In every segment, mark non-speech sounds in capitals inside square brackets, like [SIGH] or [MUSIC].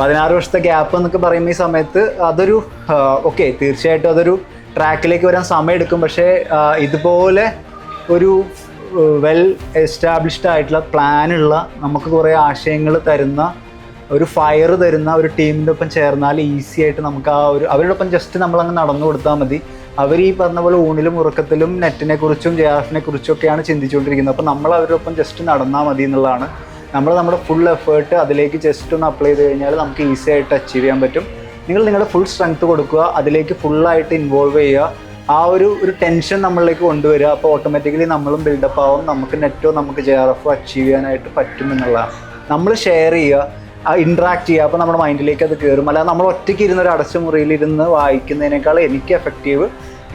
പതിനാറ് വർഷത്തെ ഗ്യാപ്പ് എന്നൊക്കെ പറയുന്ന ഈ സമയത്ത് അതൊരു ഓക്കെ തീർച്ചയായിട്ടും അതൊരു ട്രാക്കിലേക്ക് വരാൻ സമയമെടുക്കും. പക്ഷേ ഇതുപോലെ ഒരു വെൽ എസ്റ്റാബ്ലിഷ്ഡ് ആയിട്ടുള്ള പ്ലാനുള്ള നമുക്ക് കുറേ ആശയങ്ങൾ തരുന്ന ഒരു ഫയർ തരുന്ന ഒരു ടീമിന്റെ ഒപ്പം ചേർന്നാൽ ഈസി ആയിട്ട് നമുക്ക് ആ ഒരു അവരുടെ ഒപ്പം ജസ്റ്റ് നമ്മളങ്ങ് നടന്നു കൊടുത്താൽ മതി. അവർ ഈ പറഞ്ഞ പോലെ ഊണിലും ഉറക്കത്തിലും നെറ്റിനെ കുറിച്ചും ജെ കുറിച്ചും ഒക്കെയാണ് ചിന്തിച്ചുകൊണ്ടിരിക്കുന്നത്. അപ്പോൾ നമ്മൾ അവരുടെ ഒപ്പം ജസ്റ്റ് നടന്നാൽ മതി എന്നുള്ളതാണ് നമ്മൾ നമ്മുടെ ഫുൾ എഫേർട്ട് അതിലേക്ക് ജസ്റ്റ് ഒന്ന് അപ്ലൈ ചെയ്ത് കഴിഞ്ഞാൽ നമുക്ക് ഈസി ആയിട്ട് അച്ചീവ് ചെയ്യാൻ പറ്റും. നിങ്ങൾ നിങ്ങളുടെ ഫുൾ സ്ട്രെങ്ത് കൊടുക്കുക അതിലേക്ക് ഫുള്ളായിട്ട് ഇൻവോൾവ് ചെയ്യുക. ആ ഒരു ഒരു ടെൻഷൻ നമ്മളിലേക്ക് കൊണ്ടുവരിക. അപ്പോൾ ഓട്ടോമാറ്റിക്കലി നമ്മളും ബിൽഡപ്പ് ആവും. നമുക്ക് നെറ്റോ നമുക്ക് ജെ ആർ എഫോ അച്ചീവ് ചെയ്യാനായിട്ട് പറ്റുമെന്നുള്ളതാണ് നമ്മൾ ഷെയർ ചെയ്യുക ആ ഇൻട്രാക്ട് ചെയ്യുക. അപ്പോൾ നമ്മുടെ മൈൻഡിലേക്ക് അത് കയറും അല്ലാതെ നമ്മൾ ഒറ്റയ്ക്ക് ഇരുന്ന് ഒരു അടച്ച മുറിയിൽ ഇരുന്ന് വായിക്കുന്നതിനേക്കാൾ എനിക്ക് എഫക്റ്റീവ്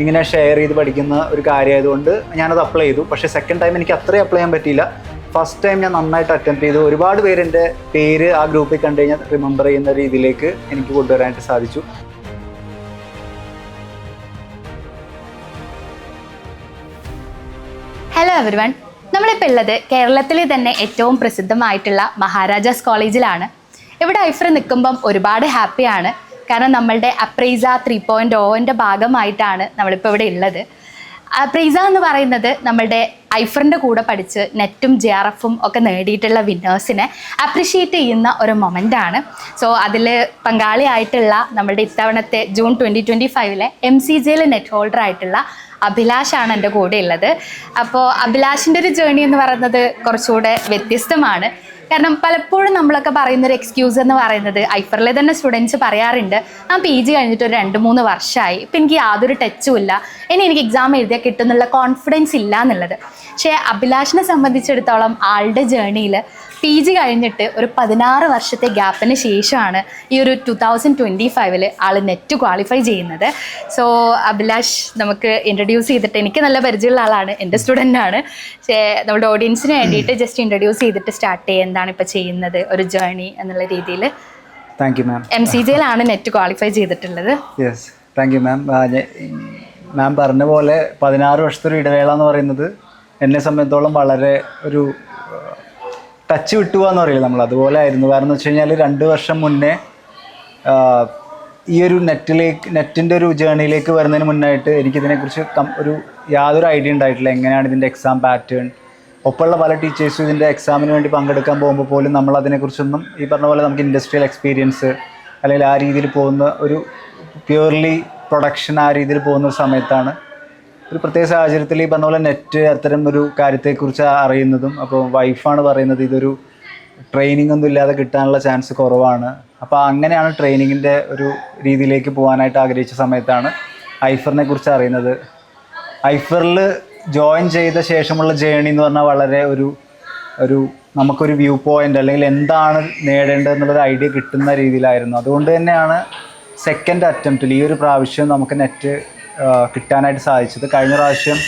ഇങ്ങനെ ഷെയർ ചെയ്ത് പഠിക്കുന്ന ഒരു കാര്യമായതുകൊണ്ട് ഞാനത് അപ്ലൈ ചെയ്തു. പക്ഷേ സെക്കൻഡ് ടൈം എനിക്ക് അത്രയും അപ്ലൈ ചെയ്യാൻ പറ്റിയില്ല. ഫസ്റ്റ് ടൈം ഞാൻ നന്നായിട്ട് അറ്റംപ്റ്റ് ചെയ്തു. ഒരുപാട് പേരെന്റെ പേര് ആ ഗ്രൂപ്പിൽ കണ്ടു കഴിഞ്ഞാൽ റിമെമ്പർ ചെയ്യുന്ന രീതിയിലേക്ക് എനിക്ക് കൊണ്ടുവരാനായിട്ട് സാധിച്ചു. ഹലോ എവരി വൺ നമ്മളിപ്പോൾ ഉള്ളത് കേരളത്തിലെ തന്നെ ഏറ്റവും പ്രസിദ്ധമായിട്ടുള്ള മഹാരാജാസ് കോളേജിലാണ്. ഇവിടെ ഐഫ്ര നിൽക്കുമ്പം ഒരുപാട് ഹാപ്പിയാണ് കാരണം നമ്മളുടെ അപ്രൈസ ത്രീ പോയിന്റ് ഓവിന്റെ ഭാഗമായിട്ടാണ് നമ്മളിപ്പോൾ ഇവിടെ ഉള്ളത്. അപ്രൈസ എന്ന് പറയുന്നത് നമ്മളുടെ ഐഫറിന്റെ കൂടെ പഠിച്ച് നെറ്റും ജെ ആർ എഫും ഒക്കെ നേടിയിട്ടുള്ള വിന്നേഴ്സിനെ അപ്രിഷിയേറ്റ് ചെയ്യുന്ന ഒരു മൊമെന്റ് ആണ്. സോ അതിൽ പങ്കാളിയായിട്ടുള്ള നമ്മളുടെ ഇത്തവണത്തെ ജൂൺ ട്വന്റി ട്വന്റി ഫൈവിലെ എം സി ജെയിലെ നെറ്റ് ഹോൾഡർ ആയിട്ടുള്ള അഭിലാഷാണ് എന്റെ കൂടെ ഉള്ളത്. അപ്പോൾ അഭിലാഷിന്റെ ഒരു ജേണി എന്ന് പറയുന്നത് കുറച്ചുകൂടെ വ്യത്യസ്തമാണ്. കാരണം പലപ്പോഴും നമ്മളൊക്കെ പറയുന്ന ഒരു എക്സ്ക്യൂസ് എന്ന് പറയുന്നത് ഐഫറിലെ തന്നെ സ്റ്റുഡൻസ് പറയാറുണ്ട് ഞാൻ പി ജി കഴിഞ്ഞിട്ട് ഒരു രണ്ട് മൂന്ന് വർഷമായി ഇപ്പം എനിക്ക് യാതൊരു ടച്ചും ഇല്ല. ഇനി എനിക്ക് എക്സാം എഴുതിയാൽ കിട്ടുന്നുള്ള കോൺഫിഡൻസ് ഇല്ല എന്നുള്ളത്. പക്ഷേ അഭിലാഷിനെ സംബന്ധിച്ചിടത്തോളം ആളുടെ ജേണിയിൽ പി ജി കഴിഞ്ഞിട്ട് ഒരു പതിനാറ് വർഷത്തെ ഗ്യാപ്പിന് ശേഷമാണ് ഈ ഒരു ടു തൗസൻഡ് ട്വന്റി ഫൈവിൽ ആൾ നെറ്റ് ക്വാളിഫൈ ചെയ്യുന്നത്. സോ അഭിലാഷ് നമുക്ക് ഇൻട്രൊഡ്യൂസ് ചെയ്തിട്ട് എനിക്ക് നല്ല പരിചയമുള്ള ആളാണ്. എന്റെ സ്റ്റുഡന്റ് ആണ്. പക്ഷേ നമ്മുടെ ഓഡിയൻസിന് വേണ്ടിയിട്ട് ജസ്റ്റ് ഇൻട്രൊഡ്യൂസ് ചെയ്തിട്ട് സ്റ്റാർട്ട് ചെയ്യുക എന്താണ് ഇപ്പോൾ ചെയ്യുന്നത് ഒരു ജേണി എന്നുള്ള രീതിയിൽ thank you ma'am M C ജിയിലാണ് net qualify ചെയ്തിട്ടുള്ളത്. Yes thank you ma'am ma'am പറഞ്ഞ പോലെ പതിനാറ് വർഷത്തെ ഒരു ഇടവേള എന്ന് പറയുന്നത് എന്നെ സംബന്ധിച്ചോളം വളരെ ഒരു ടച്ച് വിട്ടുപോകാന്ന് പറയില്ല നമ്മൾ? അതുപോലെ ആയിരുന്നു. കാരണം എന്ന് വെച്ച് കഴിഞ്ഞാൽ രണ്ട് വർഷം മുന്നേ ഈ ഒരു നെറ്റിലേക്ക് നെറ്റിന്റെ ഒരു ജേണിയിലേക്ക് വരുന്നതിന് മുന്നായിട്ട് എനിക്കിതിനെക്കുറിച്ച് ഒരു യാതൊരു ഐഡിയ ഉണ്ടായിട്ടില്ല. എങ്ങനെയാണ് ഇതിന്റെ എക്സാം പാറ്റേൺ ഒപ്പമുള്ള പല ടീച്ചേഴ്സും ഇതിന്റെ എക്സാമിന് വേണ്ടി പങ്കെടുക്കാൻ പോകുമ്പോൾ പോലും നമ്മൾ അതിനെക്കുറിച്ചൊന്നും ഈ പറഞ്ഞ പോലെ നമുക്ക് ഇൻഡസ്ട്രിയൽ എക്സ്പീരിയൻസ് അല്ലെങ്കിൽ ആ രീതിയിൽ പോകുന്ന ഒരു പ്യുവർലി പ്രൊഡക്ഷൻ ആ രീതിയിൽ പോകുന്ന ഒരു സമയത്താണ് ഒരു പ്രത്യേക സാഹചര്യത്തിൽ ഈ പറഞ്ഞ പോലെ നെറ്റ് അത്തരം ഒരു കാര്യത്തെക്കുറിച്ച് അറിയുന്നതും അപ്പോൾ വൈഫാണ് പറയുന്നത് ഇതൊരു ട്രെയിനിങ് ഒന്നും ഇല്ലാതെ കിട്ടാനുള്ള ചാൻസ് കുറവാണ്. അപ്പോൾ അങ്ങനെയാണ് ട്രെയിനിങ്ങിന്റെ ഒരു രീതിയിലേക്ക് പോകാനായിട്ട് ആഗ്രഹിച്ച സമയത്താണ് ഐഫറിനെ കുറിച്ച് അറിയുന്നത്. ഐഫറിൽ ജോയിൻ ചെയ്ത ശേഷമുള്ള ജേണി എന്ന് പറഞ്ഞാൽ വളരെ ഒരു ഒരു നമുക്കൊരു വ്യൂ പോയിന്റ് അല്ലെങ്കിൽ എന്താണ് നേടേണ്ടത് എന്നുള്ളൊരു ഐഡിയ കിട്ടുന്ന രീതിയിലായിരുന്നു. അതുകൊണ്ട് തന്നെയാണ് സെക്കൻഡ് അറ്റംപ്റ്റിൽ ഈ ഒരു പ്രാവശ്യം നമുക്ക് നെറ്റ് കിട്ടാനായിട്ട് സാധിച്ചത്. കഴിഞ്ഞ പ്രാവശ്യം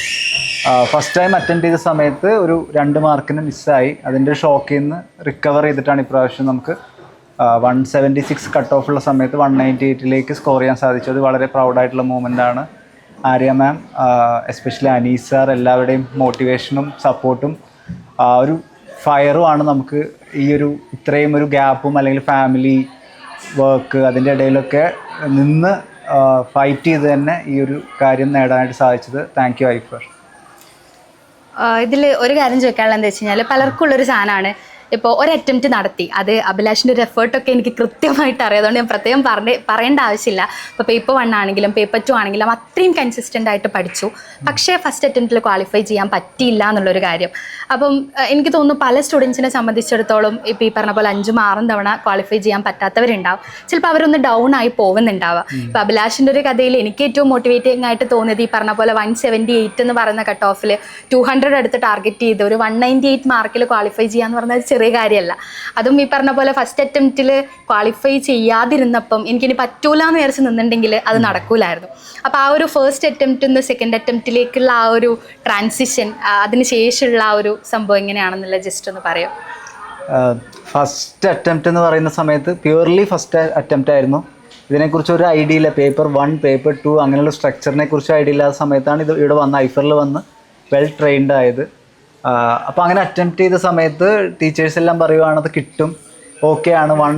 ഫസ്റ്റ് ടൈം അറ്റൻഡ് ചെയ്ത സമയത്ത് ഒരു രണ്ട് മാർക്കിന് മിസ്സായി അതിന്റെ ഷോക്കിൽ നിന്ന് റിക്കവർ ചെയ്തിട്ടാണ് ഇപ്രാവശ്യം നമുക്ക് one seventy six cut off ഉള്ള സമയത്ത് വൺ നയന്റി എയ്റ്റിലേക്ക് സ്കോർ ചെയ്യാൻ സാധിച്ചത്. വളരെ പ്രൗഡായിട്ടുള്ള ആണ്. Arya ma'am especially Anees sir എല്ലാവരുടെയും മോട്ടിവേഷനും സപ്പോർട്ടും ഒരു ഫയറുമാണ് നമുക്ക് ഈ ഒരു ഇത്രയും ഒരു ഗ്യാപ്പും അല്ലെങ്കിൽ ഫാമിലി വർക്ക് അതിന്റെ ഇടയിലൊക്കെ നിന്ന് ഫൈറ്റ് ചെയ്ത് തന്നെ ഈ ഒരു കാര്യം നേടാനായിട്ട് സാധിച്ചത്. താങ്ക് യു ഐഫർ ഇതിൽ ഒരു കാര്യം ചോദിക്കാനുള്ളത് എന്താ വെച്ച് കഴിഞ്ഞാൽ പലർക്കും ഉള്ളൊരു സാധനമാണ്. ഇപ്പോൾ ഒരു അറ്റംപ്റ്റ് നടത്തി. അത് അഭിലാഷിന്റെ ഒരു എഫേർട്ടൊക്കെ എനിക്ക് കൃത്യമായിട്ട് അറിയാം അതുകൊണ്ട് ഞാൻ പ്രത്യേകം പറഞ്ഞ പറയേണ്ട ആവശ്യമില്ല. ഇപ്പോൾ പേപ്പർ വൺ ആണെങ്കിലും പേപ്പർ ടു ആണെങ്കിലും അത്രയും കൺസിസ്റ്റന്റ് ആയിട്ട് പഠിച്ചു. പക്ഷേ ഫസ്റ്റ് അറ്റംപ്റ്റിൽ ക്വാളിഫൈ ചെയ്യാൻ പറ്റിയില്ല എന്നുള്ളൊരു കാര്യം. അപ്പം എനിക്ക് തോന്നുന്നു പല സ്റ്റുഡൻസിനെ സംബന്ധിച്ചിടത്തോളം ഇപ്പോൾ ഈ പറഞ്ഞ പോലെ അഞ്ചും ആറും തവണ ക്വാളിഫൈ ചെയ്യാൻ പറ്റാത്തവരുണ്ടാവും. ചിലപ്പോൾ അവരൊന്ന് ഡൗൺ ആയി പോകുന്നുണ്ടാവുക ഇപ്പോൾ അഭിലാഷിന്റെ ഒരു കഥയിൽ എനിക്ക് ഏറ്റവും മോട്ടിവേറ്റിംഗ് ആയിട്ട് തോന്നിയത് ഈ പറഞ്ഞ പോലെ വൺ സെവന്റി എയ്റ്റ് എന്ന് പറയുന്ന കട്ട് ഓഫിൽ ടു ഹൺഡ്രഡ് എടുത്ത് ടാർഗറ്റ് ചെയ്ത് ഒരു വൺ നയന്റി എയ്റ്റ് മാർക്കിൽ ക്വാളിഫൈ ചെയ്യാന്ന് പറഞ്ഞാൽ ചെറിയ കാര്യമല്ല അതും ഈ പറഞ്ഞ പോലെ ഫസ്റ്റ് അറ്റംപ്റ്റിൽ ക്വാളിഫൈ ചെയ്യാതിരുന്നപ്പം എനിക്കിനി പറ്റൂല എന്ന് വിചാരിച്ച് നിന്നിട്ടുണ്ടെങ്കിൽ അത് നടക്കൂലായിരുന്നു. അപ്പോൾ ആ ഒരു ഫസ്റ്റ് അറ്റംപ്റ്റിൽ നിന്ന് സെക്കൻഡ് അറ്റംപ്റ്റിലേക്കുള്ള ആ ഒരു ട്രാൻസിഷൻ അതിന് ശേഷമുള്ള ആ ഒരു സംഭവം എങ്ങനെയാണെന്നുള്ള ജസ്റ്റ് ഒന്ന് പറയാം. ഫസ്റ്റ് അറ്റംപ്റ്റ് എന്ന് പറയുന്ന സമയത്ത് പ്യുവർലി ഫസ്റ്റ് അറ്റംപ്റ്റ് ആയിരുന്നു. ഇതിനെക്കുറിച്ച് ഒരു ഐഡിയ ഇല്ല. പേപ്പർ വൺ പേപ്പർ ടു അങ്ങനെയുള്ള സ്ട്രക്ചറിനെ കുറിച്ച് ഐഡിയ ഇല്ലാത്ത സമയത്താണ് ഇത് ഇവിടെ വന്ന് ഐഫറിൽ വന്ന് വെൽ ട്രെയിൻഡ് ആയത്. അപ്പോൾ അങ്ങനെ അറ്റംപ്റ്റ് ചെയ്ത സമയത്ത് ടീച്ചേഴ്സ് എല്ലാം പറയുവാണ് അത് കിട്ടും. ഓക്കെ ആണ് വൺ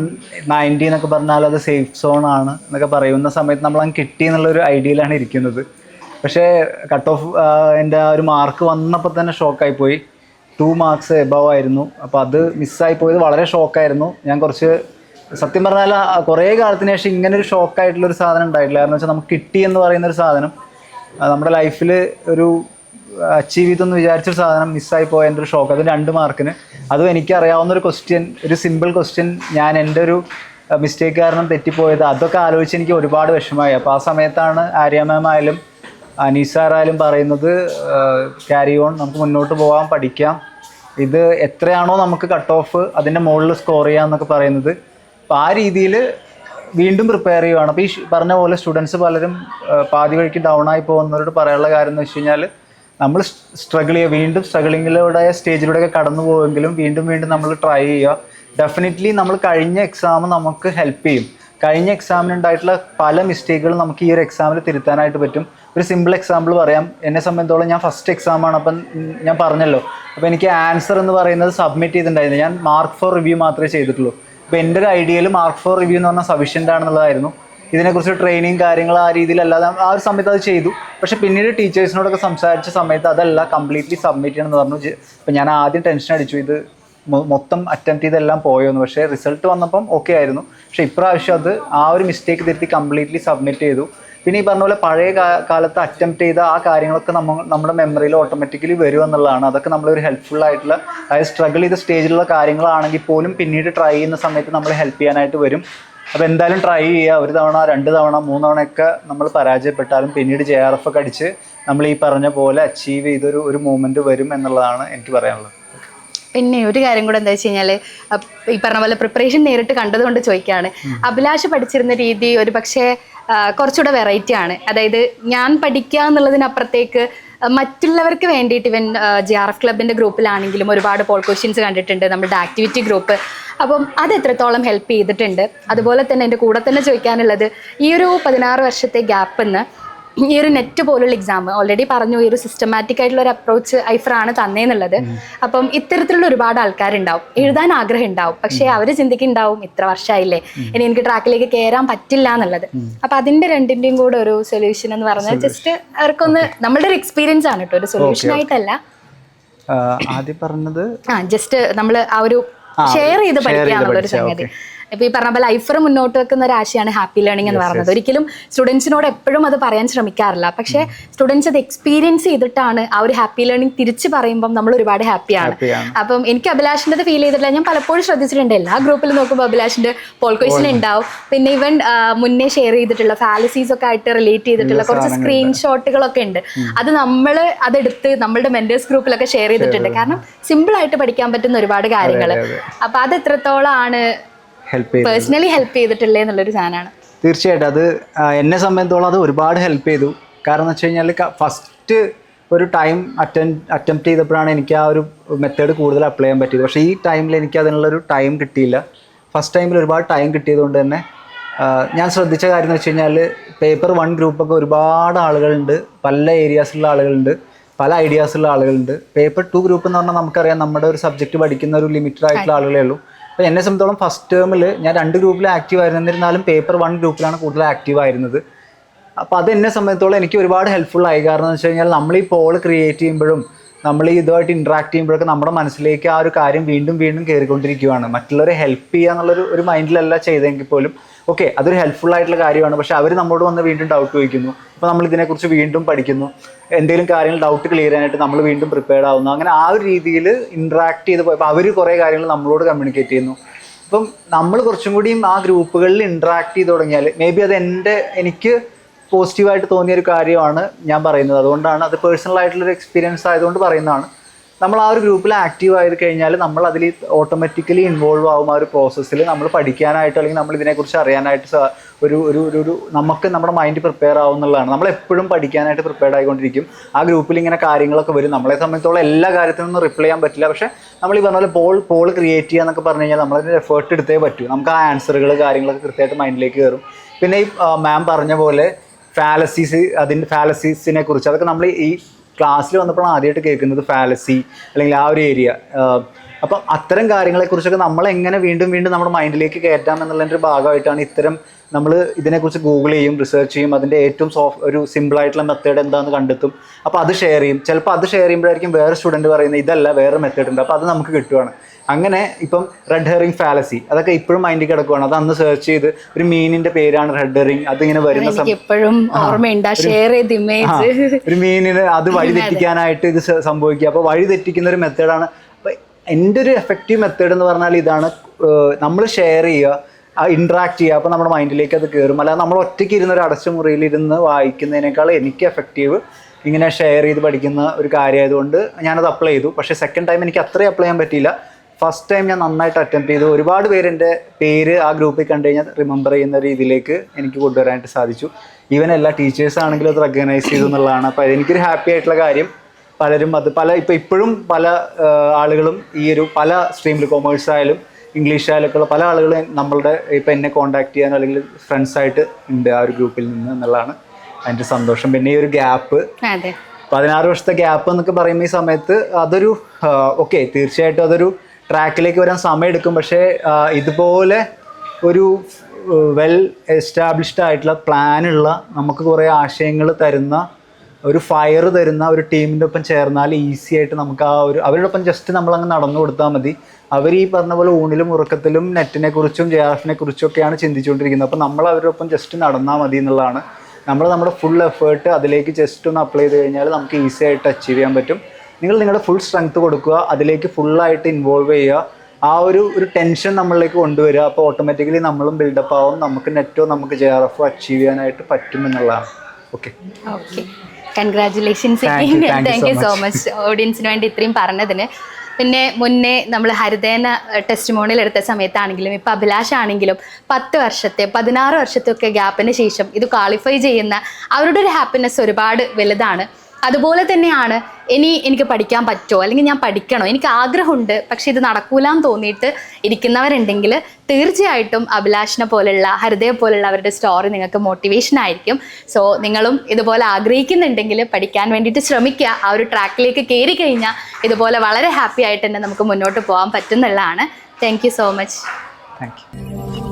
നയന്റി എന്നൊക്കെ പറഞ്ഞാൽ അത് സേഫ് സോൺ ആണ് എന്നൊക്കെ പറയുന്ന സമയത്ത് നമ്മൾ അങ്ങ് കിട്ടി എന്നുള്ളൊരു ഐഡിയയിലാണ് ഇരിക്കുന്നത്. പക്ഷേ കട്ട് ഓഫ് എന്റെ ആ ഒരു മാർക്ക് വന്നപ്പോൾ തന്നെ ഷോക്കായി പോയി. ടു മാർക്സ് എബവ് ആയിരുന്നു. അപ്പോൾ അത് മിസ്സായി പോയത് വളരെ ഷോക്കായിരുന്നു ഞാൻ കുറച്ച് സത്യം പറഞ്ഞാൽ കുറേ കാലത്തിന് ശേഷം ഇങ്ങനെ ഒരു ഷോക്കായിട്ടുള്ളൊരു സാധനം ഉണ്ടായിട്ടില്ല. കാരണം വെച്ചാൽ നമുക്ക് കിട്ടി എന്ന് പറയുന്ന ഒരു സാധനം നമ്മുടെ ലൈഫിൽ ഒരു അച്ചീവ് ചെയ്തെന്ന് വിചാരിച്ചൊരു സാധനം മിസ്സായി പോയ എന്റെ ഒരു ഷോക്ക് അത് രണ്ട് മാർക്കിന് അതും എനിക്കറിയാവുന്ന ഒരു ക്വസ്റ്റ്യൻ ഒരു സിമ്പിൾ ക്വസ്റ്റ്യൻ ഞാൻ എന്റെ ഒരു മിസ്റ്റേക്ക് കാരണം തെറ്റിപ്പോയത്. അതൊക്കെ ആലോചിച്ച് എനിക്ക് ഒരുപാട് വിഷമമായി. അപ്പോൾ ആ സമയത്താണ് ആര്യ മാം ആയാലും അനീസാറായാലും പറയുന്നത് ക്യാരി ഓൺ നമുക്ക് മുന്നോട്ട് പോകാം പഠിക്കാം. ഇത് എത്രയാണോ നമുക്ക് കട്ട് ഓഫ് അതിന്റെ മുകളിൽ സ്കോർ ചെയ്യാം എന്നൊക്കെ പറയുന്നത്. അപ്പോൾ ആ രീതിയിൽ വീണ്ടും പ്രിപ്പയർ ചെയ്യുവാണ്. അപ്പോൾ ഈ പറഞ്ഞ പോലെ സ്റ്റുഡൻസ് പലരും പാതി വഴിക്ക് ഡൗൺ ആയി പോകുന്നവരോട് പറയാനുള്ള കാര്യം എന്ന് വെച്ച് കഴിഞ്ഞാൽ നമ്മൾ സ്ട്രഗിൾ ചെയ്യുക. വീണ്ടും സ്ട്രഗിളിങ്ങിലൂടെ സ്റ്റേജിലൂടെയൊക്കെ കടന്നു പോവുമെങ്കിലും വീണ്ടും വീണ്ടും നമ്മൾ ട്രൈ ചെയ്യുക. ഡെഫിനറ്റ്ലി നമ്മൾ കഴിഞ്ഞ എക്സാം നമുക്ക് ഹെൽപ്പ് ചെയ്യും. കഴിഞ്ഞ എക്സാമിനുണ്ടായിട്ടുള്ള പല മിസ്റ്റേക്കുകളും നമുക്ക് ഈ ഒരു എക്സാമിൽ തിരുത്താനായിട്ട് പറ്റും. ഒരു സിമ്പിൾ എക്സാമ്പിൾ പറയാം. എന്നെ സംബന്ധിച്ചോളം ഞാൻ ഫസ്റ്റ് എക്സാമാണ് അപ്പം ഞാൻ പറഞ്ഞല്ലോ. അപ്പോൾ എനിക്ക് ആൻസർ എന്ന് പറയുന്നത് സബ്മിറ്റ് ചെയ്തിട്ടുണ്ടായിരുന്നു. ഞാൻ മാർക്ക് ഫോർ റിവ്യൂ മാത്രമേ ചെയ്തിട്ടുള്ളൂ. അപ്പോൾ എന്റെ ഒരു ഐഡിയയിൽ മാർക്ക് ഫോർ റിവ്യൂ എന്ന് പറഞ്ഞാൽ സഫീഷ്യന്റ് ആണെന്നുള്ളതായിരുന്നു. ഇതിനെക്കുറിച്ച് ട്രെയിനിങ് കാര്യങ്ങൾ ആ രീതിയിലല്ലാതെ ആ ഒരു സമയത്ത് അത് ചെയ്തു. പക്ഷെ പിന്നീട് ടീച്ചേഴ്സിനോടൊക്കെ സംസാരിച്ച സമയത്ത് അതല്ല കംപ്ലീറ്റ്ലി സബ്മിറ്റ് ചെയ്യണം എന്ന് പറഞ്ഞു അപ്പം ഞാൻ ആദ്യം ടെൻഷൻ അടിച്ചു. ഇത് മൊത്തം അറ്റംപ്റ്റ് ചെയ്തെല്ലാം പോയോന്ന്. പക്ഷേ റിസൾട്ട് വന്നപ്പം ഓക്കെ ആയിരുന്നു. പക്ഷേ ഇപ്രാവശ്യം അത് ആ ഒരു മിസ്റ്റേക്ക് തിരുത്തി കംപ്ലീറ്റ്ലി സബ്മിറ്റ് ചെയ്തു. പിന്നെ ഈ പറഞ്ഞ പോലെ പഴയ കാലത്ത് അറ്റംപ്റ്റ് ചെയ്ത ആ കാര്യങ്ങളൊക്കെ നമ്മ നമ്മുടെ മെമ്മറിയിൽ ഓട്ടോമാറ്റിക്കലി വരും എന്നുള്ളതാണ്. അതൊക്കെ നമ്മളൊരു ഹെൽപ്ഫുൾ ആയിട്ടുള്ള അതായത് സ്ട്രഗിൾ ചെയ്ത സ്റ്റേജിലുള്ള കാര്യങ്ങളാണെങ്കിൽ പോലും പിന്നീട് ട്രൈ ചെയ്യുന്ന സമയത്ത് നമ്മൾ ഹെൽപ്പ് ചെയ്യാനായിട്ട് വരും. അപ്പോൾ എന്തായാലും ട്രൈ ചെയ്യുക. ഒരു തവണ രണ്ട് തവണ മൂന്ന് തവണയൊക്കെ നമ്മൾ പരാജയപ്പെട്ടാലും പിന്നീട് ജെ ആർ എഫ് ഒക്കെ അടിച്ച് നമ്മൾ ഈ പറഞ്ഞ പോലെ അച്ചീവ് ചെയ്തൊരു ഒരു മൂമെന്റ് വരും എന്നുള്ളതാണ് എനിക്ക് പറയാനുള്ളത്. പിന്നെ ഒരു കാര്യം കൂടെ എന്താ വെച്ച് കഴിഞ്ഞാൽ ഈ പറഞ്ഞ പോലെ പ്രിപ്പറേഷൻ നേരിട്ട് കണ്ടതുകൊണ്ട് ചോദിക്കുകയാണ് അഭിലാഷ് പഠിച്ചിരുന്ന രീതി ഒരു പക്ഷേ കുറച്ചുകൂടെ വെറൈറ്റി ആണ്. അതായത് ഞാൻ പഠിക്കുക എന്നുള്ളതിനപ്പുറത്തേക്ക് മറ്റുള്ളവർക്ക് വേണ്ടിയിട്ട് ഇവൻ ജി ആർ എഫ് ക്ലബിന്റെ ഗ്രൂപ്പിലാണെങ്കിലും ഒരുപാട് പോൾ ക്വസ്റ്റ്യൻസ് കണ്ടിട്ടുണ്ട് നമ്മുടെ ആക്ടിവിറ്റി ഗ്രൂപ്പ് അപ്പം അത് എത്രത്തോളം ഹെൽപ്പ് ചെയ്തിട്ടുണ്ട്. അതുപോലെ തന്നെ എന്റെ കൂടെ തന്നെ ചോദിക്കാനുള്ളത് ഈ ഒരു പതിനാറ് വർഷത്തെ ഗ്യാപ്പിൽ നിന്ന് ഈ ഒരു നെറ്റ് പോലുള്ള എക്സാം ഓൾറെഡി പറഞ്ഞു ഈ ഒരു സിസ്റ്റമാറ്റിക് ആയിട്ടുള്ള ഒരു അപ്രോച്ച് ഐഫർ ആണ് തന്നേന്നുള്ളത്. അപ്പം ഇത്തരത്തിലുള്ള ഒരുപാട് ആൾക്കാരുണ്ടാവും. എഴുതാൻ ആഗ്രഹം ഉണ്ടാവും പക്ഷേ അവർ ചിന്തിക്കുന്നുണ്ടാവും ഇത്ര വർഷമായില്ലേ ഇനി എനിക്ക് ട്രാക്കിലേക്ക് കയറാൻ പറ്റില്ല എന്നുള്ളത്. അപ്പൊ അതിന്റെ രണ്ടിന്റെയും കൂടെ ഒരു സൊല്യൂഷൻ എന്ന് പറഞ്ഞാൽ ജസ്റ്റ് അവർക്കൊന്ന് നമ്മളുടെ ഒരു എക്സ്പീരിയൻസ് ആണ് കേട്ടോ. ഒരു സൊല്യൂഷൻ ആയിട്ടല്ല. ആദ്യം പറഞ്ഞത് ആ ജസ്റ്റ് നമ്മൾ ആ ഒരു ഷെയർ ചെയ്ത് പഠിക്കുക എന്നുള്ള ഒരു സംഗതി. ഇപ്പൊ ഈ പറഞ്ഞ പോലെ ലൈഫർ മുന്നോട്ട് വെക്കുന്ന ഒരു ആശയാണ് ഹാപ്പി ലേണിംഗ് എന്ന് പറയുന്നത്. ഒരിക്കലും സ്റ്റുഡൻസിനോട് എപ്പോഴും അത് പറയാൻ ശ്രമിക്കാറില്ല. പക്ഷേ സ്റ്റുഡൻസ് അത് എക്സ്പീരിയൻസ് ചെയ്തിട്ടാണ് ആ ഒരു ഹാപ്പി ലേണിംഗ് തിരിച്ച് പറയുമ്പോൾ നമ്മൾ ഒരുപാട് ഹാപ്പിയാണ് അപ്പം എനിക്ക് അഭിലാഷിന്റെ ഫീൽ ചെയ്തിട്ടില്ല. ഞാൻ പലപ്പോഴും ശ്രദ്ധിച്ചിട്ടുണ്ട്. എല്ലാ ഗ്രൂപ്പിൽ നോക്കുമ്പോൾ അഭിലാഷിന്റെ പോൾ ക്വസ്റ്റൻ ഉണ്ടാവും. പിന്നെ ഇവൻ മുന്നേ ഷെയർ ചെയ്തിട്ടുള്ള ഫാലസീസ് ഒക്കെ ആയിട്ട് റിലേറ്റ് ചെയ്തിട്ടുള്ള കുറച്ച് സ്ക്രീൻഷോട്ടുകളൊക്കെ ഉണ്ട്. അത് നമ്മൾ അതെടുത്ത് നമ്മളുടെ മെന്റേഴ്സ് ഗ്രൂപ്പിലൊക്കെ ഷെയർ ചെയ്തിട്ടുണ്ട്. കാരണം സിമ്പിൾ ആയിട്ട് പഠിക്കാൻ പറ്റുന്ന ഒരുപാട് കാര്യങ്ങൾ അപ്പൊ അത് എത്രത്തോളം ആണ് ഹെൽപ്പ് ചെയ്തു. പേഴ്സണലി ഹെൽപ്പ് ചെയ്തിട്ടില്ലേ എന്നുള്ളൊരു സാധനമാണ്. തീർച്ചയായിട്ടും. അത് എന്നെ സംബന്ധിച്ചോളം അത് ഒരുപാട് ഹെൽപ്പ് ചെയ്തു. കാരണം എന്ന് വെച്ച് കഴിഞ്ഞാൽ ഫസ്റ്റ് ഒരു ടൈം അറ്റൻ അറ്റംപ്റ്റ് ചെയ്തപ്പോഴാണ് എനിക്ക് ആ ഒരു മെത്തേഡ് കൂടുതൽ അപ്ലൈ ചെയ്യാൻ പറ്റിയത്. പക്ഷേ ഈ ടൈമിൽ എനിക്ക് അതിനുള്ളൊരു ടൈം കിട്ടിയില്ല. ഫസ്റ്റ് ടൈമിൽ ഒരുപാട് ടൈം കിട്ടിയതുകൊണ്ട് തന്നെ ഞാൻ ശ്രദ്ധിച്ച കാര്യം എന്ന് വെച്ച് കഴിഞ്ഞാൽ പേപ്പർ വൺ ഗ്രൂപ്പൊക്കെ ഒരുപാട് ആളുകളുണ്ട്. പല ഏരിയാസിലുള്ള ആളുകളുണ്ട്. പല ഐഡിയാസുള്ള ആളുകളുണ്ട്. പേപ്പർ ടു ഗ്രൂപ്പ് എന്ന് പറഞ്ഞാൽ നമുക്കറിയാം നമ്മുടെ ഒരു സബ്ജക്റ്റ് പഠിക്കുന്ന ഒരു ലിമിറ്റഡ് ആയിട്ടുള്ള ആളുകളേ ഉള്ളൂ. അപ്പോൾ എന്നെ സംബന്ധിച്ചോളം ഫസ്റ്റ് ടേമിൽ ഞാൻ രണ്ട് ഗ്രൂപ്പിൽ ആക്റ്റീവ് ആയിരുന്നു. എന്നിരുന്നാലും പേപ്പർ വൺ ഗ്രൂപ്പിലാണ് കൂടുതൽ ആക്റ്റീവ് ആയിരുന്നത്. അപ്പോൾ അത് എന്നെ സംബന്ധിച്ചോളം എനിക്ക് ഒരുപാട് ഹെൽപ്ഫുൾ ആയി. കാരണം എന്ന് വെച്ച് കഴിഞ്ഞാൽ നമ്മൾ ഈ പോൾ ക്രിയേറ്റ് ചെയ്യുമ്പോഴും നമ്മൾ ഇതുമായിട്ട് ഇൻട്രാക്ട് ചെയ്യുമ്പോഴൊക്കെ നമ്മുടെ മനസ്സിലേക്ക് ആ ഒരു കാര്യം വീണ്ടും വീണ്ടും കയറിക്കൊണ്ടിരിക്കുകയാണ് മറ്റുള്ളവരെ ഹെൽപ്പ് ചെയ്യുക എന്നുള്ളൊരു ഒരു മൈൻഡിലല്ല ചെയ്തെങ്കിൽ പോലും ഓക്കെ അതൊരു ഹെൽപ്ഫുൾ ആയിട്ടുള്ള കാര്യമാണ്. പക്ഷെ അവർ നമ്മളോട് വന്ന് വീണ്ടും ഡൗട്ട് ചോദിക്കുന്നു. അപ്പോൾ നമ്മൾ ഇതിനെക്കുറിച്ച് വീണ്ടും പഠിക്കുന്നു. എന്തെങ്കിലും കാര്യങ്ങൾ ഡൗട്ട് ക്ലിയർ ചെയ്യാനായിട്ട് നമ്മൾ വീണ്ടും പ്രിപ്പയർഡ് ആവുന്നു. അങ്ങനെ ആ ഒരു രീതിയിൽ ഇൻട്രാക്ട് ചെയ്ത് പോയപ്പോൾ അവർ കുറേ കാര്യങ്ങൾ നമ്മളോട് കമ്മ്യൂണിക്കേറ്റ് ചെയ്യുന്നു. അപ്പം നമ്മൾ കുറച്ചും കൂടിയും ആ ഗ്രൂപ്പുകളിൽ ഇൻട്രാക്ട് ചെയ്ത് തുടങ്ങിയാൽ മേ ബി അത് എന്റെ എനിക്ക് പോസിറ്റീവായിട്ട് തോന്നിയ ഒരു കാര്യമാണ് ഞാൻ പറയുന്നത്. അതുകൊണ്ടാണ് അത് പേഴ്സണൽ ആയിട്ടുള്ളൊരു എക്സ്പീരിയൻസ് ആയതുകൊണ്ട് പറയുന്നതാണ്. നമ്മൾ ആ ഒരു ഗ്രൂപ്പിൽ ആക്റ്റീവ് ആയി കഴിഞ്ഞാൽ നമ്മൾ അതിൽ ഓട്ടോമാറ്റിക്കലി ഇൻവോൾവ് ആവും ആ ഒരു പ്രോസസ്സിൽ നമ്മൾ പഠിക്കാനായിട്ട് അല്ലെങ്കിൽ നമ്മൾ ഇതിനെക്കുറിച്ച് അറിയാനായിട്ട് ഒരു ഒരു ഒരു നമുക്ക് നമ്മുടെ മൈൻഡ് പ്രിപ്പയർ ആവും എന്നുള്ളതാണ്. നമ്മൾ എപ്പോഴും പഠിക്കാനായിട്ട് പ്രിപ്പയർഡ് ആയിക്കൊണ്ടിരിക്കും. ആ ഗ്രൂപ്പിൽ ഇങ്ങനെ കാര്യങ്ങളൊക്കെ വരും. നമ്മളെ സംബന്ധിച്ചോളം എല്ലാ കാര്യത്തിനൊന്നും റിപ്ലൈ ചെയ്യാൻ പറ്റില്ല. പക്ഷേ നമ്മൾ ഈ പറഞ്ഞ പോലെ പോൾ പോൾ ക്രിയേറ്റ് ചെയ്യുക എന്നൊക്കെ പറഞ്ഞു കഴിഞ്ഞാൽ നമ്മളതിന് എഫേർട്ട് എടുത്തേ പറ്റൂ. നമുക്ക് ആ ആൻസറുകൾ കാര്യങ്ങളൊക്കെ കൃത്യമായിട്ട് മൈൻഡിലേക്ക് കയറും പിന്നെ ഈ മാം പറഞ്ഞ പോലെ ഫാലസീസ് അതിന്റെ ഫാലസീസിനെ കുറിച്ച്. അതൊക്കെ നമ്മൾ ഈ ക്ലാസ്സിൽ വന്നപ്പോഴാണ് ആദ്യമായിട്ട് കേൾക്കുന്നത് ഫാലസി അല്ലെങ്കിൽ ആ ഒരു ഏരിയ. അപ്പം അത്തരം കാര്യങ്ങളെക്കുറിച്ചൊക്കെ നമ്മൾ എങ്ങനെ വീണ്ടും വീണ്ടും നമ്മുടെ മൈൻഡിലേക്ക് കയറ്റാം എന്നുള്ളതിന്റെ ഭാഗമായിട്ടാണ് ഇത്തരം നമ്മൾ ഇതിനെക്കുറിച്ച് ഗൂഗിൾ ചെയ്യും റിസർച്ച് ചെയ്യും. അതിന്റെ ഏറ്റവും സോഫ്റ്റ് ഒരു സിമ്പിളായിട്ടുള്ള മെത്തേഡ് എന്താണെന്ന് കണ്ടെത്തും. അപ്പോൾ അത് ഷെയർ ചെയ്യും. ചിലപ്പോൾ അത് ഷെയർ ചെയ്യുമ്പോഴായിരിക്കും വേറെ സ്റ്റുഡന്റ് പറയുന്നത് ഇതല്ല വേറെ മെത്തേഡ് ഉണ്ട്. അപ്പോൾ അത് നമുക്ക് കിട്ടുവാണ്. അങ്ങനെ ഇപ്പം റെഡ് ഹെറിങ് ഫാലസി അതൊക്കെ ഇപ്പോഴും മൈൻഡിൽ കിടക്കുവാണ്. അത് അന്ന് സെർച്ച് ചെയ്ത് ഒരു മീനിന്റെ പേരാണ് റെഡ് ഹെറിംഗ് ഇങ്ങനെ വരുന്ന സമയത്ത് എപ്പോഴും ഓർമ്മയുണ്ട് ആ ഷെയർ ചെയ്ത ഇമേജ് ഒരു മീനിന് അത് [LAUGHS] വഴി തെറ്റിക്കാനായിട്ട് ഇത് സംഭവിക്കുക. അപ്പോൾ വഴി തെറ്റിക്കുന്ന ഒരു മെത്തേഡാണ് അപ്പോൾ എന്റെ ഒരു എഫക്റ്റീവ് മെത്തേഡ് എന്ന് പറഞ്ഞാൽ ഇതാണ് നമ്മൾ ഷെയർ ചെയ്യുക ഇൻട്രാക്ട് ചെയ്യുക. അപ്പോൾ നമ്മുടെ മൈൻഡിലേക്ക് അത് കയറും അല്ലാതെ നമ്മൾ ഒറ്റയ്ക്ക് ഇരുന്ന് ഒരു അടച്ച മുറിയിൽ ഇരുന്ന് വായിക്കുന്നതിനേക്കാൾ എനിക്ക് എഫക്റ്റീവ് ഇങ്ങനെ ഷെയർ ചെയ്ത് പഠിക്കുന്ന ഒരു കാര്യമായതുകൊണ്ട് ഞാനത് അപ്ലൈ ചെയ്തു. പക്ഷേ സെക്കൻഡ് ടൈം എനിക്ക് അത്രയും അപ്ലൈ ചെയ്യാൻ പറ്റിയില്ല. ഫസ്റ്റ് ടൈം ഞാൻ നന്നായിട്ട് അറ്റംപ്റ്റ് ചെയ്തു. ഒരുപാട് പേരെന്റെ പേര് ആ ഗ്രൂപ്പിൽ കണ്ടു കഴിഞ്ഞാൽ റിമെമ്പർ ചെയ്യുന്ന രീതിയിലേക്ക് എനിക്ക് കൊണ്ടുവരാനായിട്ട് സാധിച്ചു. ഈവൻ എല്ലാ ടീച്ചേഴ്സ് ആണെങ്കിലും അത് റെക്കഗ്നൈസ് ചെയ്തു എന്നുള്ളതാണ്. അപ്പോൾ എനിക്കൊരു ഹാപ്പി ആയിട്ടുള്ള കാര്യം. പലരും അത് പല ഇപ്പോൾ ഇപ്പോഴും പല ആളുകളും ഈ ഒരു പല സ്ട്രീമിൽ കൊമേഴ്സ് ആയാലും ഇംഗ്ലീഷ് ആയാലും ഒക്കെ ഉള്ള പല ആളുകളും നമ്മളുടെ ഇപ്പം എന്നെ കോൺടാക്ട് ചെയ്യാൻ അല്ലെങ്കിൽ ഫ്രണ്ട്സ് ആയിട്ട് ഉണ്ട് ആ ഒരു ഗ്രൂപ്പിൽ നിന്ന് എന്നുള്ളതാണ് അതിന്റെ സന്തോഷം. പിന്നെ ഈ ഒരു ഗ്യാപ്പ് പതിനാറ് വർഷത്തെ ഗ്യാപ്പ് എന്നൊക്കെ പറയുമ്പോൾ ഈ സമയത്ത് അതൊരു ഓക്കെ തീർച്ചയായിട്ടും അതൊരു ട്രാക്കിലേക്ക് വരാൻ സമയം എടുക്കും പക്ഷേ ഇതുപോലെ ഒരു വെൽ എസ്റ്റാബ്ലിഷ്ഡ് ആയിട്ടുള്ള പ്ലാനുള്ള നമുക്ക് കുറേ ആശയങ്ങൾ തരുന്ന ഒരു ഫയർ തരുന്ന ഒരു ടീമിന്റെ ഒപ്പം ചേർന്നാൽ ഈസി ആയിട്ട് നമുക്ക് ആ ഒരു അവരുടെ ഒപ്പം ജസ്റ്റ് നമ്മളങ്ങ് നടന്നു കൊടുത്താൽ മതി. അവർ ഈ പറഞ്ഞ പോലെ ഊണിലും ഉറക്കത്തിലും നെറ്റിനെ കുറിച്ചും ജെ കുറിച്ചും ഒക്കെയാണ് ചിന്തിച്ചുകൊണ്ടിരിക്കുന്നത്. അപ്പോൾ നമ്മൾ അവരുടെ ഒപ്പം ജസ്റ്റ് നടന്നാൽ മതി എന്നുള്ളതാണ്. നമ്മൾ നമ്മുടെ ഫുൾ എഫേർട്ട് അതിലേക്ക് ജസ്റ്റ് ഒന്ന് അപ്ലൈ ചെയ്ത് കഴിഞ്ഞാൽ നമുക്ക് ഈസി ആയിട്ട് അച്ചീവ് ചെയ്യാൻ പറ്റും. നിങ്ങൾ നിങ്ങളുടെ ഫുൾ സ്ട്രെങ്ത് കൊടുക്കുക അതിലേക്ക് ഫുള്ളായിട്ട് ഇൻവോൾവ് ചെയ്യുക. ആ ഒരു ഒരു ടെൻഷൻ നമ്മളിലേക്ക് കൊണ്ടുവരിക. അപ്പോൾ ഓട്ടോമാറ്റിക്കലി നമ്മളും ബിൽഡപ്പ് ആവും. നമുക്ക് നെറ്റോ നമുക്ക് ജെ ആർ എഫോ അച്ചീവ് ചെയ്യാനായിട്ട് പറ്റും എന്നുള്ളതാണ്. Okay okay congratulations thank you so much ഓഡിയൻസിന് വേണ്ടി ഇത്രയും പറഞ്ഞതിന്. പിന്നെ മുന്നേ നമ്മൾ ഹരിതേന ടെസ്റ്റ് മോണിൽ എടുത്ത സമയത്താണെങ്കിലും ഇപ്പോൾ അഭിലാഷ് ആണെങ്കിലും പത്ത് വർഷത്തെ പതിനാറ് വർഷത്തെ ഒക്കെ ഗ്യാപ്പിന് ശേഷം ഇത് ക്വാളിഫൈ ചെയ്യുന്ന അവരുടെ ഒരു ഹാപ്പിനെസ് ഒരുപാട് വലുതാണ്. അതുപോലെ തന്നെയാണ് ഇനി എനിക്ക് പഠിക്കാൻ പറ്റുമോ അല്ലെങ്കിൽ ഞാൻ പഠിക്കണോ? എനിക്ക് ആഗ്രഹമുണ്ട് പക്ഷെ ഇത് നടക്കൂലെന്ന് തോന്നിയിട്ട് ഇരിക്കുന്നവരുണ്ടെങ്കിൽ തീർച്ചയായിട്ടും അഭിലാഷിനെ പോലുള്ള ഹരിതയെ പോലുള്ള അവരുടെ സ്റ്റോറി നിങ്ങൾക്ക് മോട്ടിവേഷൻ ആയിരിക്കും. സോ നിങ്ങളും ഇതുപോലെ ആഗ്രഹിക്കുന്നുണ്ടെങ്കിൽ പഠിക്കാൻ വേണ്ടിയിട്ട് ശ്രമിക്കുക. ആ ഒരു ട്രാക്കിലേക്ക് കയറി കഴിഞ്ഞാൽ ഇതുപോലെ വളരെ ഹാപ്പി ആയിട്ട് തന്നെ നമുക്ക് മുന്നോട്ട് പോകാൻ പറ്റുന്നുള്ളതാണ് thank you so much thank you